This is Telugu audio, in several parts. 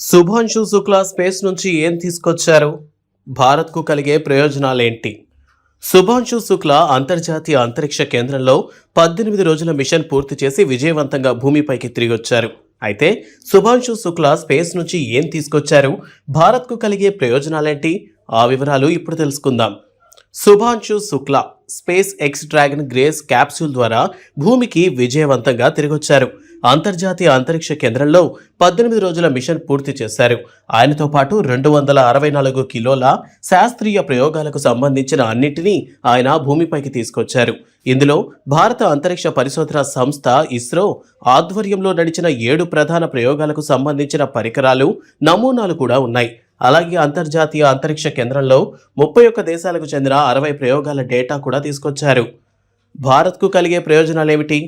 శుభాంశు శుక్లా స్పేస్ నుంచి ఏం తీసుకొచ్చారు? భారత్కు కలిగే ప్రయోజనాలేంటి? శుభాంశు శుక్లా అంతర్జాతీయ అంతరిక్ష కేంద్రంలో పద్దెనిమిది రోజుల మిషన్ పూర్తి చేసి విజయవంతంగా భూమిపైకి తిరిగి వచ్చారు అయితే శుభాంశు శుక్లా స్పేస్ నుంచి ఏం తీసుకొచ్చారు? భారత్కు కలిగే ప్రయోజనాలేంటి? ఆ వివరాలు ఇప్పుడు తెలుసుకుందాం. Shubhanshu Shukla space X Dragon Grace capsule ద్వారా భూమికి విజయవంతంగా తిరిగొచ్చారు. అంతర్జాతీయ అంతరిక్ష కేంద్రంలో పద్దెనిమిది రోజుల మిషన్ పూర్తి చేశారు. ఆయనతో పాటు రెండు వందల అరవై నాలుగు కిలోల శాస్త్రీయ ప్రయోగాలకు సంబంధించిన అన్నింటినీ ఆయన భూమిపైకి తీసుకొచ్చారు. ఇందులో భారత అంతరిక్ష పరిశోధన సంస్థ ఇస్రో ఆధ్వర్యంలో నడిచిన ఏడు ప్రధాన ప్రయోగాలకు సంబంధించిన పరికరాలు నమూనాలు కూడా ఉన్నాయి. అలాగే అంతర్జాతీయ అంతరిక్ష కేంద్రంలో ముప్పై ఒక్క దేశాలకు చెందిన అరవై ప్రయోగాల డేటా కూడా తీసుకొచ్చారు. భారత్కు కలిగే ప్రయోజనాలు ఏమిటి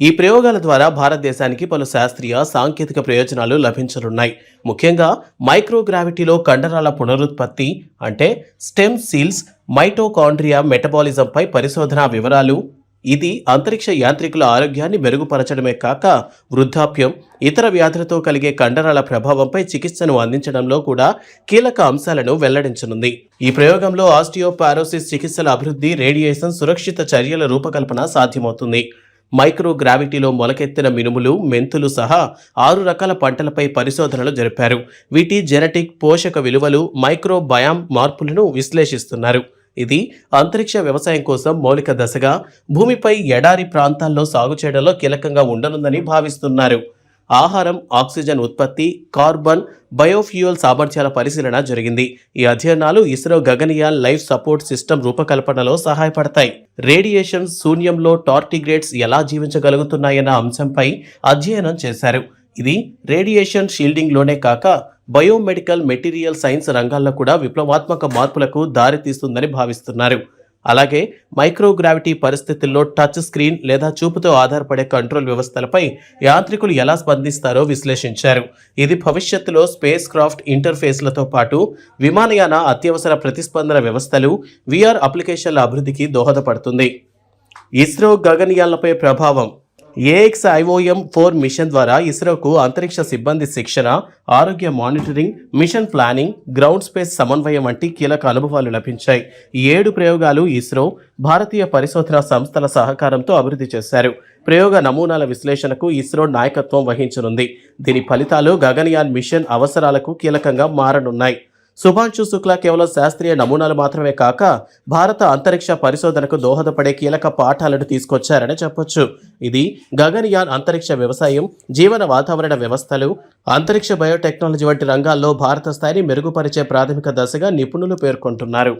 ఈ ప్రయోగాల ద్వారా భారతదేశానికి పలు శాస్త్రీయ సాంకేతిక ప్రయోజనాలు లభించనున్నాయి. ముఖ్యంగా మైక్రోగ్రావిటీలో కండరాల పునరుత్పత్తి అంటే స్టెమ్ సీల్స్ మైటోకాండ్రియా మెటబాలిజంపై పరిశోధన వివరాలు ఇది అంతరిక్ష యాంత్రికుల ఆరోగ్యాన్ని మెరుగుపరచడమే కాక వృద్ధాప్యం ఇతర వ్యాధులతో కలిగే కండరాల ప్రభావంపై చికిత్సను అందించడంలో కూడా కీలక అంశాలను వెల్లడించనుంది. ఈ ప్రయోగంలో ఆస్టియోపారోసిస్ చికిత్సల అభివృద్ధి రేడియేషన్ సురక్షిత చర్యల రూపకల్పన సాధ్యమవుతుంది. మైక్రో గ్రావిటీలో మొలకెత్తిన మినుములు మెంతులు సహా ఆరు రకాల పంటలపై పరిశోధనలు జరిపారు. వీటి జెనెటిక్ పోషక విలువలు మైక్రో బయామ్ మార్పులను విశ్లేషిస్తున్నారు. ఇది అంతరిక్ష వ్యవసాయం కోసం మౌలిక దశగా భూమిపై ఎడారి ప్రాంతాల్లో సాగు చేయడంలో కీలకంగా ఉండనుందని భావిస్తున్నారు. ఆహారం ఆక్సిజన్ ఉత్పత్తి కార్బన్ బయోఫ్యూయల్ సామర్థ్యాల పరిశీలన జరిగింది. ఈ అధ్యయనాలు ISRO Gaganyaan life support system రూపకల్పనలో సహాయపడతాయి. రేడియేషన్ శూన్యంలో టార్టిగ్రేట్స్ ఎలా జీవించగలుగుతున్నాయన్న అంశంపై అధ్యయనం చేశారు. ఇది రేడియేషన్ షీల్డింగ్లోనే కాక బయోమెడికల్ మెటీరియల్ సైన్స్ రంగాల్లో కూడా విప్లవాత్మక మార్పులకు దారితీస్తుందని భావిస్తున్నారు. అలాగే మైక్రోగ్రావిటీ పరిస్థితుల్లో టచ్ స్క్రీన్ లేదా చూపుతో ఆధారపడే కంట్రోల్ వ్యవస్థలపై యాంత్రికులు ఎలా స్పందిస్తారో విశ్లేషించారు. ఇది భవిష్యత్తులో స్పేస్ క్రాఫ్ట్ ఇంటర్ఫేస్లతో పాటు విమానయాన అత్యవసర ప్రతిస్పందన వ్యవస్థలు విఆర్ అప్లికేషన్ల అభివృద్ధికి దోహదపడుతుంది. ఇస్రో గగనయాన్లపై ప్రభావం ఏఎక్స్ ఐఓఎం ఫోర్ మిషన్ ద్వారా ఇస్రోకు అంతరిక్ష సిబ్బంది శిక్షణ ఆరోగ్య monitoring mission planning ground space సమన్వయం వంటి కీలక అనుభవాలు లభించాయి. ఏడు ప్రయోగాలు ఇస్రో భారతీయ పరిశోధన సంస్థల సహకారంతో అభివృద్ధి చేశారు. ప్రయోగ నమూనాల విశ్లేషణకు ఇస్రో నాయకత్వం వహించనుంది. దీని ఫలితాలు గగనయాన్ మిషన్ అవసరాలకు కీలకంగా మారనున్నాయి. సుభాంషు శుక్లా కేవలం శాస్త్రీయ నమూనాలు మాత్రమే కాక భారత అంతరిక్ష పరిశోధనకు దోహదపడే కీలక పాఠాలను తీసుకొచ్చారని చెప్పొచ్చు. ఇది గగన్యాన్ అంతరిక్ష వ్యవసాయం జీవన వాతావరణ వ్యవస్థలు అంతరిక్ష బయోటెక్నాలజీ వంటి రంగాల్లో భారత స్థాయిని మెరుగుపరిచే ప్రాథమిక దశగా నిపుణులు పేర్కొంటున్నారు.